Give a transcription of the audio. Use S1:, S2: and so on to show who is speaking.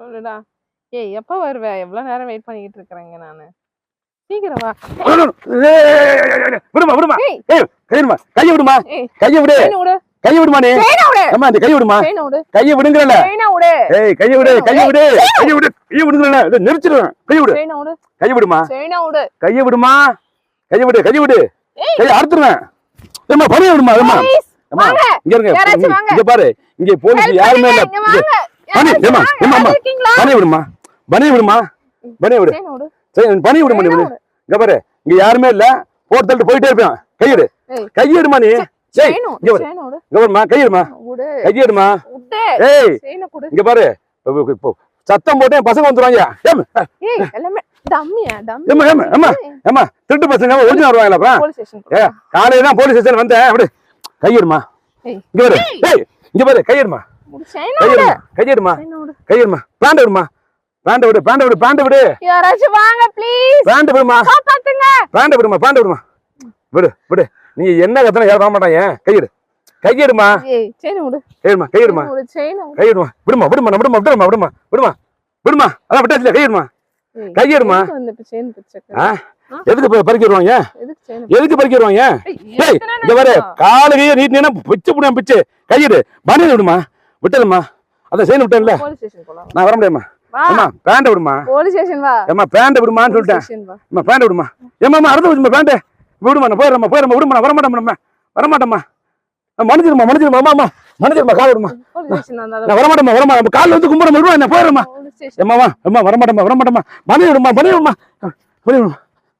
S1: சொல்லுடா. ஏய் எப்ப வருவ? எவ்வளவு நேரம் வெயிட் பண்ணிக்கிட்டு இருக்கிறேங்க நானு. சீக்கிரம் வா.
S2: விடுமா விடுமா.
S1: ஏய்.
S2: கையிடுமா கையை விடுமா. கையை விடு. கையை விடுமா நீ? அம்மா இந்த கையை விடுமா? கையை விடுங்கல
S1: செயினை விடு.
S2: ஏய் கையை விடு கையை விடு. கையை விடு கையை விடுங்கல இதை நெரிச்சிடுவேன் கையை விடு. கையை விடுமா? கையை விடுமா? கையை விடு கையை விடு.
S1: ஏய்.
S2: கையை அறுத்துருவேன். ஏம்மா பணிய விடுமா ஏம்மா. இங்க இருங்க இங்க- பாரு இங்க போலீஸ் யாருமே இல்ல. பனி அம்மா
S1: இருக்கீங்களா?
S2: பனிய விடுமா பனிய விடுமா பனிய விடு. சரி பனிய விடுமா நீ இங்க பாரு இங்க யாருமே இல்ல. போட்டு தள்ளிட்டு போயிட்டே இருப்பேன். கையிடு. கையிடுமா நீ? ஏய் இங்க பாரு. இங்க பாருமா கையிடுமா. கையிடுமா. ஏய். இங்க பாரு சத்தம் போட்டு பசங்க வந்துருவாங்க. ஏம் திருட்டு பசங்க ஒரிஜினல் வருவாங்களா காலையில போலீஸ் ஸ்டேஷன் வந்தேன். அப்படி கையிடுமா. இங்க பாரு. இங்க பாரு கையிடுமா. கையிடுமா கையிடுமா கையிடுமா. விடுமா. பேண்ட் விடு பேண்ட் விடு பேண்ட் விடு.
S1: யாராச்சும் வாங்க ப்ளீஸ்
S2: பேண்ட் விடுமா.
S1: காப்பாத்துங்க.
S2: விடுமா பேண்ட் விடுமா. விடு விடு. நீங்க என்ன கத்தனா யாரும் வர மாட்டாங்க கையிடு. கையிடுமா.
S1: செயினை விடு.
S2: கையிடுமா கையிடுமா. கையிடுமா. விடுமா விடுமா விடுமா விடுமா விடுமா விடுமா. விடுமா. அதான் விட்டாச்சுல கையிடுமா. கையிடுமா.
S1: எதுக்கு
S2: பறிக்கிடுவாங்க
S1: எதுக்கு
S2: பறிக்கிடுவாங்க
S1: ஏய்,
S2: பாரு
S1: நிமிஷம்?
S2: காலு கையை நீட்டினா பிச்சு புடியா பிச்சு. கையிடு. பனியன் விடுமா? விட்டதுமா அதான் செயின் விட்டேன்ல. நான் வர முடியாமா ஏமா பேண்ட் விடுமா?
S1: போலீஸ் ஸ்டேஷன் வா.
S2: ஏமா பேண்ட் விடுமான்னு சொல்லிட்டேன். அம்மா பேண்ட் விடுமா? ஏமா அடுத்த வச்சுமா பேண்ட்? விடுமா நான் போயிடுறேம்மா போயிடுறேன் விடுமா நான் வரமாட்டேன் வரமாட்டேம்மா. மன்னிச்சிருமா மன்னிச்சிருமா அம்மா அம்மா. மன்னிச்சிருமா கால் விடுமா. நான் வரமாட்டேம்மா வரமாட்டேன் கால் வந்து கும்பிட விடுமா நான் போயிடுறேம்மா. ஏம்மாமா அம்மா வரமாட்டேம்மா வரமாட்டேம்மா. பனி விடுமா பனி விடுமா. பனி விடுமா.